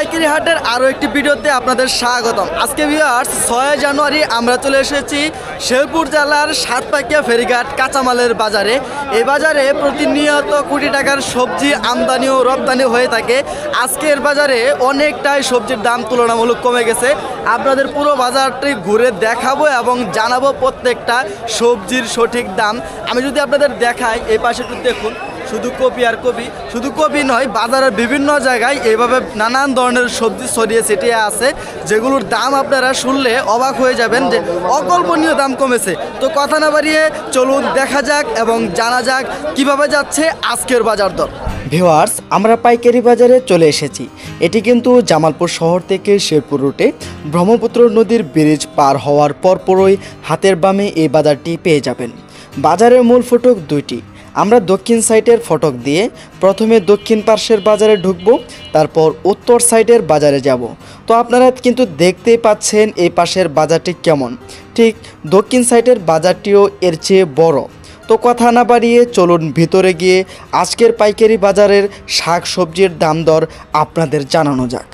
পাইকারি হাটের আরও একটি ভিডিওতে আপনাদের স্বাগতম। আজকে ভিউয়ার্স ছয় জানুয়ারি আমরা চলে এসেছি শেরপুর জেলার সাতপাকিয়া ফেরিঘাট কাঁচামালের বাজারে। এই বাজারে প্রতিনিয়ত কোটি টাকার সবজি আমদানি ও রপ্তানি হয়ে থাকে। আজকের বাজারে অনেকটাই সবজির দাম তুলনামূলক কমে গেছে। আপনাদের পুরো বাজারটি ঘুরে দেখাবো এবং জানাব প্রত্যেকটা সবজির সঠিক দাম। আমি যদি আপনাদের দেখাই, এই পাশে একটু দেখুন। শুধু কপি আর কপি, শুধু কপি নয়, বাজারের বিভিন্ন জায়গায় এইভাবে নানান ধরনের সবজি ছড়িয়ে ছিটিয়ে আছে, যেগুলোর দাম আপনারা শুনলে অবাক হয়ে যাবেন যে অকল্পনীয় দাম কমেছে। তো কথা না বাড়িয়ে চলুন দেখা যাক এবং জানা যাক কীভাবে যাচ্ছে আজকের বাজার দর। ভিওয়ার্স আমরা পাইকারি বাজারে চলে এসেছি। এটি কিন্তু জামালপুর শহর থেকে শেরপুর রুটে। ব্রহ্মপুত্র নদীর ব্রিজ পার হওয়ার পরপরই হাতের বামে এই বাজারটি পেয়ে যাবেন। বাজারের মূল ফটক দুইটি। আমরা দক্ষিণ সাইডের ফটক দিয়ে প্রথমে দক্ষিণ পার্শ্বের বাজারে ঢুকব, তারপর উত্তর সাইডের বাজারে যাব। তো আপনারা কিন্তু দেখতেই পাচ্ছেন এই পাশের বাজারটি কেমন। ঠিক দক্ষিণ সাইডের বাজারটিও এর চেয়ে বড়। তো কথা না বাড়িয়ে চলুন ভিতরে গিয়ে আজকের পাইকারি বাজারের শাক সবজির দাম দর আপনাদের জানানো যাক।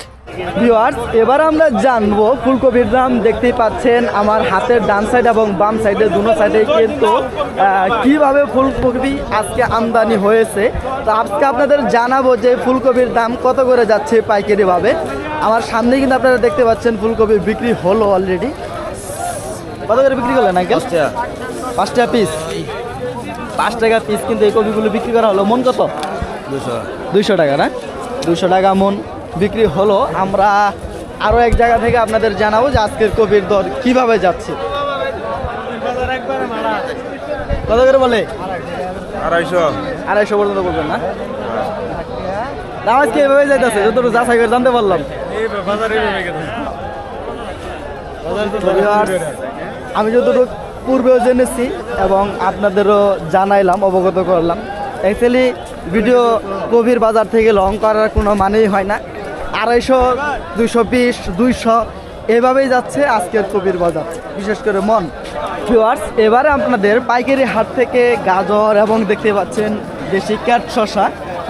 ভিউয়ার্স এবার আমরা জানব ফুলকপির দাম। দেখতেই পাচ্ছেন আমার হাতের ডান সাইড এবং বাম সাইডে দুনো সাইডে কিন্তু কীভাবে ফুলকপি আজকে আমদানি হয়েছে। তো আজকে আপনাদের জানাব যে ফুলকপির দাম কত করে যাচ্ছে পাইকারিভাবে। আমার সামনে কিন্তু আপনারা দেখতে পাচ্ছেন ফুলকপি বিক্রি হলো অলরেডি কত করে বিক্রি করলেন আঙ্কেল পাঁচ টাকা। পিস পাঁচ টাকা পিস কিন্তু এই কপিগুলো বিক্রি করা হলো মন কত? দুইশো টাকা না? দুশো টাকা মন। বিক্রি হলো আমরা আরও এক জায়গা থেকে আপনাদের জানাব যে আজকের কপির দর কীভাবে যাচ্ছে। কত করে বলে? আড়াইশো। আড়াইশো পর্যন্ত বলবেন না। দাম আজকে এভাবে যাইতেছে যতটুকু যাচাই করে জানতে পারলাম। আমি যতটুকু পূর্বেও জেনেছি এবং আপনাদেরও জানাইলাম অবগত করলাম। অ্যাকচুয়ালি ভিডিও গভীর বাজার থেকে লং করার কোনো মানেই হয় না। আড়াইশো দুইশো বিশ দুইশো এভাবেই যাচ্ছে আজকের কবির বাজার। বিশেষ করে মন। ভিউয়ার্স এবারে আপনাদের পাইকারি হাট থেকে গাজর এবং দেখতে পাচ্ছেন দেশি ক্যাট শশা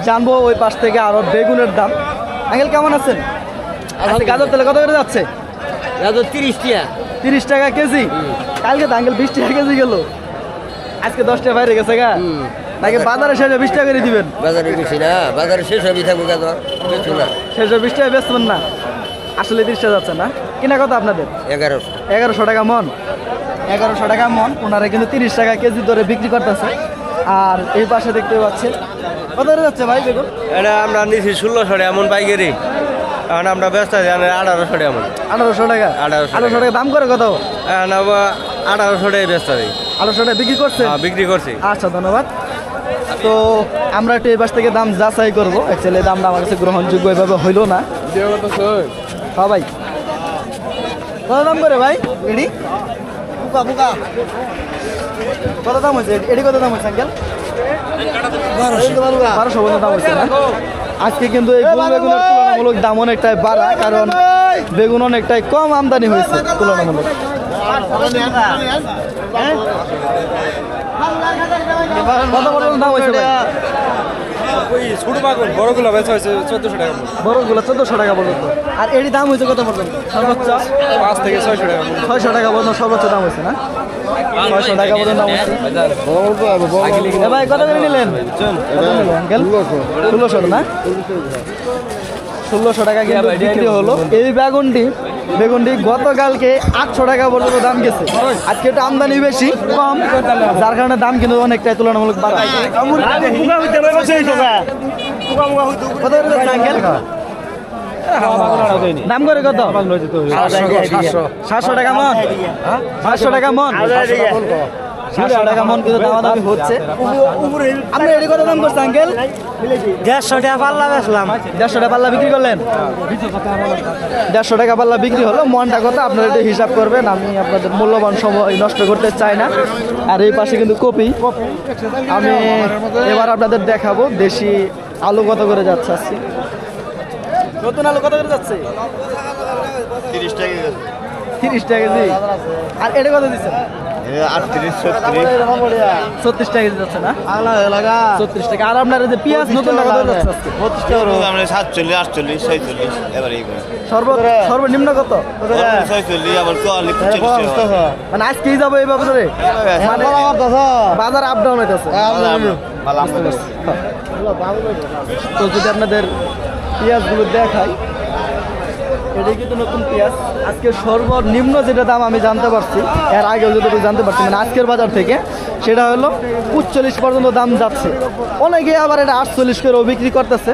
জানব ওই পাশ থেকে আরও বেগুনের দাম। আঙ্কেল কেমন আছেন? আজকে গাজর তেলে কত করে যাচ্ছে? গাজর তিরিশ টিয়া তিরিশ টাকা কেজি? কালকে তো আঙ্কেল বিশ টাকা কেজি গেল। আজকে দশ টাকা বাইরে গেছে গা। নাকি বাজারে শেষে বিশ টাকা করে দিবেন? বাজারে বেশি না বাজারে শেষ হবে থাকব গাজর বেশি না। শেষে বিশ টাকা বেচবেন না। আসলে তিরিশ টাকা যাচ্ছে না। কিনা কত আপনাদের? এগারোশো। এগারোশো টাকা মন। এগারোশো টাকা মন ওনারা কিন্তু তিরিশ টাকা কেজি ধরে বিক্রি করতেছে। আর এই পাশে দেখতে পাচ্ছেন কত যাচ্ছে ভাই বেগুন এটা আমরা নিছি ষোলোশো এমন পাইকারি। এখন আমরা ব্যস্ত আছি আঠারোশো এমন। আঠারোশো টাকা? 1800 আঠারোশো টাকা দাম করে কত? আবার আঠারোশো টাকা ব্যস্ত আছি। আঠারোশো টাকা বিক্রি করছে হ্যাঁ, বিক্রি করছি। আচ্ছা ধন্যবাদ। তো আমরা একটু এই পাশ থেকে দাম যাচাই করব। অ্যাকচুয়ালি দামটা আমার কাছে গ্রহণযোগ্য এভাবে হইল না। হ্যাঁ ভাই। কত দাম করে ভাই? এডি? বুকা বুকা কত দাম হয়েছে? এডি কত দাম হয়েছে আঙ্কেল? বারোশো। পর্যন্ত দাম হয়েছে না? আজকে কিন্তু এই বেগুনের তুলনামূলক দাম অনেকটাই বাড়া কারণ বেগুন অনেকটাই কম আমদানি হয়েছে তুলনামূলক। কত পর্যন্ত দাম হয়েছে ভাই ছোট বাগুন বড়গুলো বেচা হয়েছে চোদ্দশো টাকা বড়গুলো চোদ্দশো টাকা পর্যন্ত। আর এটি দাম হয়েছে কত পর্যন্ত? সর্বোচ্চ? পাঁচ থেকে ছয়শো টাকা ছয়শো টাকা পর্যন্ত সর্বোচ্চ দাম হয়েছে না? ছয়শো টাকা পর্যন্ত দাম হয়েছে। ভাই কত করে নিলেন? ষোলোশো না? ষোলোশো টাকা বিক্রি হলো। এই বেগুনটি বেগুনটি গতকালকে আটশো টাকা পর্যন্ত দাম গেছে। আজকে একটু আমদানি বেশি, কম, যার কারণে দাম কিন্তু অনেকটাই তুলনামূলক বাড়া দাম করে কত? সাতশো টাকা মন। সাতশো টাকা মন? সাতশো টাকা মন কিন্তু দামাদামি হচ্ছে। আপনি এটি কত দাম করছে আঙ্কেল দেড়শো টাকা পাল্লা দেড়শো টাকা পাল্লা বিক্রি করলেন? দেড়শো টাকা পাল্লা বিক্রি হলো মনটা কত? আপনারা একটু হিসাব করবেন আমি আপনাদের মূল্যবান সময় নষ্ট করতে চাই না। আর এই পাশে কিন্তু কপি। আমি এবার আপনাদের দেখাবো দেশি আলু কত করে যাচ্ছে আজকে? নতুন আলু কত করে যাচ্ছে? তিরিশ টাকা কেজি। আর এটা কত দিচ্ছেন? আটত্রিশ ছত্রিশ ছত্রিশ টাকা কেজি যাচ্ছে না? ছত্রিশ টাকা। আর আপনার যে পেঁয়াজ নতুন টাকা দর যাচ্ছে আমরা সাতচল্লিশ আটচল্লিশ ছয়চল্লিশ এবার এই সর্ব সর্বনিম্ন কত? ছয়চল্লিশ আবার চুয়াল্লিশ মানে আজকেই যাব এই বাজারে? মানে বাজার আপ ডাউন হইতেছে। তো যদি আপনাদের পেঁয়াজগুলো দেখাই এটাই কিন্তু নতুন পেঁয়াজ। আজকে সর্বনিম্ন যেটা দাম আমি জানতে পারছি, এর আগেও যেটুকু জানতে পারছি মানে আজকের বাজার থেকে, সেটা হলো পঁচল্লিশ পর্যন্ত দাম যাচ্ছে। অনেকে আবার এটা আটচল্লিশ করেও বিক্রি করতেছে।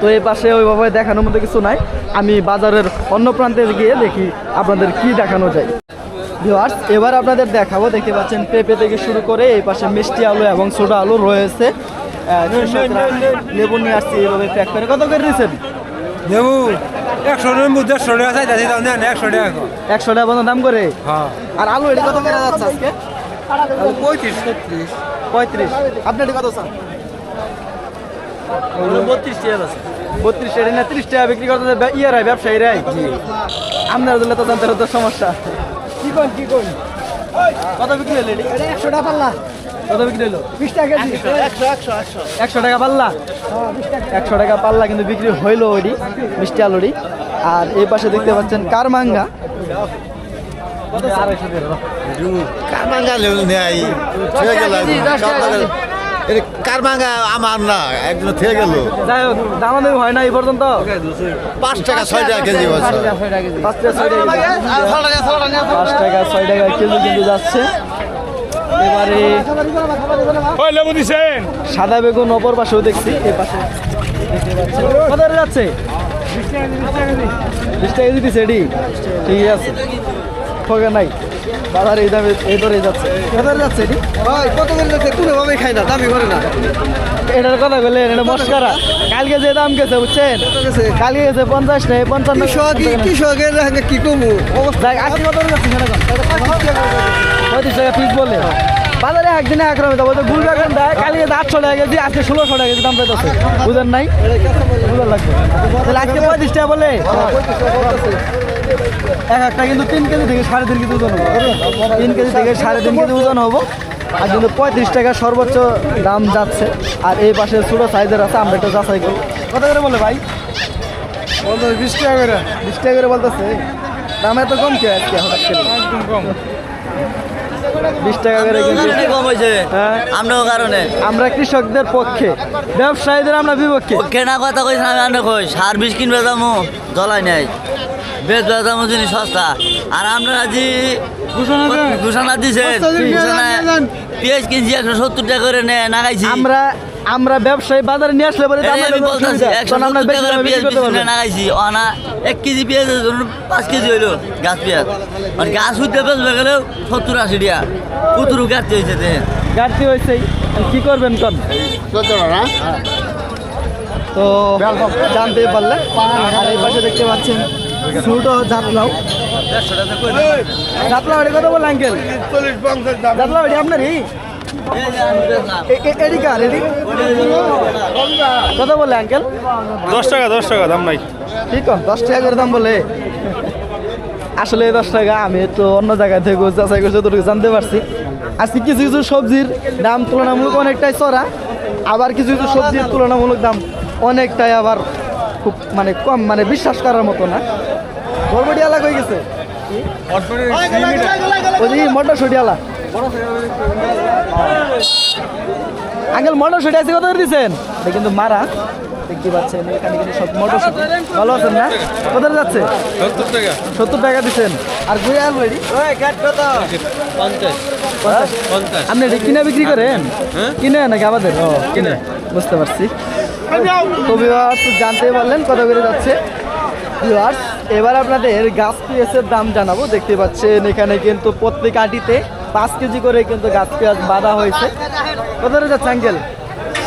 তো এই পাশে ওইভাবে দেখানোর মধ্যে কিছু নাই। আমি বাজারের অন্য প্রান্তে গিয়ে দেখি আপনাদের কি দেখানো যায়। ভিউয়ার্স, এবার আপনাদের দেখাবো, দেখতে পাচ্ছেন পেঁপে থেকে শুরু করে এই পাশে মিষ্টি আলু এবং ছোটো আলু রয়েছে। লেবু নিয়ে আসছি, এইভাবে প্যাক করে। কত করে দিয়েছেন দেবু একশো নেবু দেড়শো টাকা চাইতেছি তাও নেন একশো টাকা একশো টাকা পর্যন্ত দাম করে? হ্যাঁ। আর আলু এটি কত করে যাচ্ছে আজকে? পঁয়ত্রিশ। ছত্রিশ পঁয়ত্রিশ। আপনি এটি কত চান? বত্রিশ টাকা আছে। বত্রিশ টাকা না ত্রিশ টাকা বিক্রি করতে ইয়ারাই ব্যবসায়ীরাই। আপনারা দিলে তো জানতে তো সমস্যা। কি কোন কি কোন কত বিক্রি হলো একশো টাকা পাল্লা। কত বিক্রি হলো বিশ টাকা একশো টাকা পাল্লা একশো টাকা পাল্লা কিন্তু বিক্রি হইল ওইটি মিষ্টি আলুটি আর এই পাশে দেখতে পাচ্ছেন কারমাঙ্গা কারমাঙ্গা আমার না একজন থেকে গেল যাই হোক দামাদামি হয় না এই পর্যন্ত পাঁচ টাকা ছয় টাকা কেজি পাঁচ টাকা ছয় টাকা কেজি। পাঁচ টাকা কিন্তু যাচ্ছে এবারে সাদা বেগুন অপর পাশেও দেখছি এ পাশে। কত যাচ্ছে? বিশ টাকা কেজি দিচ্ছে এটি ঠিক আছে। ঠকে নাই। বাজার এই দামে এই দরে যাচ্ছে। কত করে যাচ্ছে এটি ভাই কত করে যাচ্ছে? কোনো ভাবে খাই না দামি করে না। এটার কথা বললেন এটা মস্কারা। কালকে যে দাম গেছে বুঝছেন? কালকে গেছে পঞ্চাশ টাকা পঞ্চান্ন কৃষক কৃষকের কি কমু? যাক, আজকে কত করে যাচ্ছে সেটা। পঁয়ত্রিশ টাকা পিস বলে। বাজারে একদিনে এক রকম দাম। গুল বেগুন দেয় কালকে আটশো টাকা কেজি আজকে ষোলোশো টাকা কেজি দাম পেতেছে। বুঝেন নাই? বুঝার লাগবে। তাহলে আজকে পঁয়ত্রিশ টাকা বলে? এক একটা কিন্তু তিন কেজি থেকে সাড়ে তিন কেজি ওজন হব। তিন কেজি থেকে সাড়ে তিন কেজি ওজন হব। আর কিন্তু পঁয়ত্রিশ টাকা সর্বোচ্চ দাম যাচ্ছে। আর এই পাশে ছোটো সাইজের আছে আমরা একটু যাচাই করি। কত করে বলে ভাই? বিশ টাকা করে। বিশ টাকা করে বলতেছে। দাম এত কম কে আজকে? হঠাৎ করে একদম কম। বিশ টাকা করে কিন্তু কম হয়েছে। হ্যাঁ। আমরাও কারণে। আমরা কৃষকদের পক্ষে ব্যবসায়ীদের আমরা বিপক্ষে। কেনা কথা কইস আমি আনে কই সার বিষ কিনবে দামও জলাই নাই। বেশ দামও জিনিস সস্তা। আর আমরা আজি ঘোষণা দিছে পেঁয়াজ কিনছি একশো সত্তর টাকা করে নে নাগাইছি আমরা আমরা ব্যবসায়ী বাজারে নিয়ে আসলে পরে পেঁয়াজ করতে না অনা এক কেজি পেঁয়াজের ধরুন পাঁচ কেজি হইল গাছ পেঁয়াজ। মানে গাছ উঠতে বেচবে গেলেও সত্তর আশি টাকা। কুতুরু কাটতে হয়েছে ঘাটতি হয়েছেই কি করবেন কন? তো জানতে পারলে আর এই পাশে দেখতে পাচ্ছেন ছোটো জাতলাও। জাতলাও কত বলে আঙ্কেল? জাতলাও এটি আপনারই? এটি কার এটি কত বলে আঙ্কেল দশ টাকা দশ টাকা দাম নাই। ঠিক দশ টাকা করে দাম বলে? আসলে দশ টাকা আমি তো অন্য জায়গা থেকে যাচাই করে যতটুকু জানতে পারছি। আজকে কিছু কিছু সবজির দাম তুলনামূলক অনেকটাই চড়া আবার কিছু কিছু সবজির তুলনামূলক দাম অনেকটাই আবার খুব মানে কম মানে বিশ্বাস করার মতো না। বরবটি আলাদা হয়ে গেছে ওই মটরশুটি আঙ্কেল মটরশুটি আছে কত করে দিচ্ছেন? কিন্তু মারা। দেখতে পাচ্ছেন এখানে কিন্তু সব মটরশুটি ভালো আছেন না? কোথায় যাচ্ছে? সত্তর টাকা। সত্তর টাকা দিচ্ছেন। আর গুড়ে আলু এটি পঞ্চাশ। পঞ্চাশ। পঞ্চাশ। আপনি এটি কিনে বিক্রি করেন? কিনে নাকি আমাদের? ও কিনে। বুঝতে পারছি। তো viewers জানতে পারলেন কত করে যাচ্ছে। এবার আপনাদের গাছ পেঁয়াজের দাম জানাব। দেখতে পাচ্ছেন এখানে কিন্তু প্রত্যেক আটিতে পাঁচ কেজি করে কিন্তু গাছ পেঁয়াজ বাঁধা হয়েছে। করে যাচ্ছে আঙ্কেল?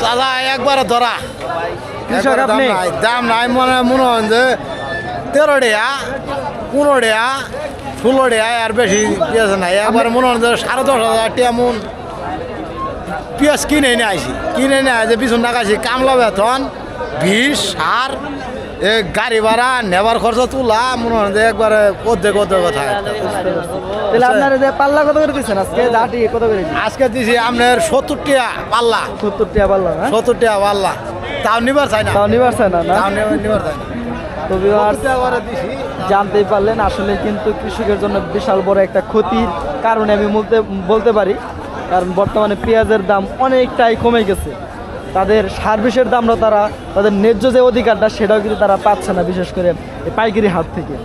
চালা একবারে ধরা। কৃষক দাম আপনি? নাই দাম নাই মনে মনে হয় যে তেরো টাকা পনেরো টাকা ষোলো টাকা আর বেশি পেঁয়াজ নাই। একবারে মনে হয় যে সাড়ে দশ হাজার টাকা মন পেঁয়াজ কিনে নিয়ে আইসি কিনে নিয়ে আসে পিছন লাগাইছি কামলা বেতন বিষ সার এ গাড়ি ভাড়া নেবার খরচ তুলা মনে হয় একবারে অর্ধেক অর্ধেক কথা। তাহলে আপনারা যে পাল্লা কত করে দিচ্ছেন আজকে দাঁটি কত করে আজকে দিছি আপনার সত্তর টাকা পাল্লা। সত্তর টাকা পাল্লা না? সত্তর টাকা পাল্লা। তাও নিবার চাই না। তাও নিবার চায় না তাও নিবার চাই না। তো জানতেই পারলেন আসলে কিন্তু কৃষকের জন্য বিশাল বড় একটা ক্ষতির কারণে আমি বলতে বলতে পারি। কারণ বর্তমানে পেঁয়াজের দাম অনেকটাই কমে গেছে। তাদের সার্ভিসের দামটা তারা, তাদের ন্যায্য যে অধিকারটা, সেটাও কিন্তু তারা পাচ্ছে না, বিশেষ করে পাইকারি হাত থেকে।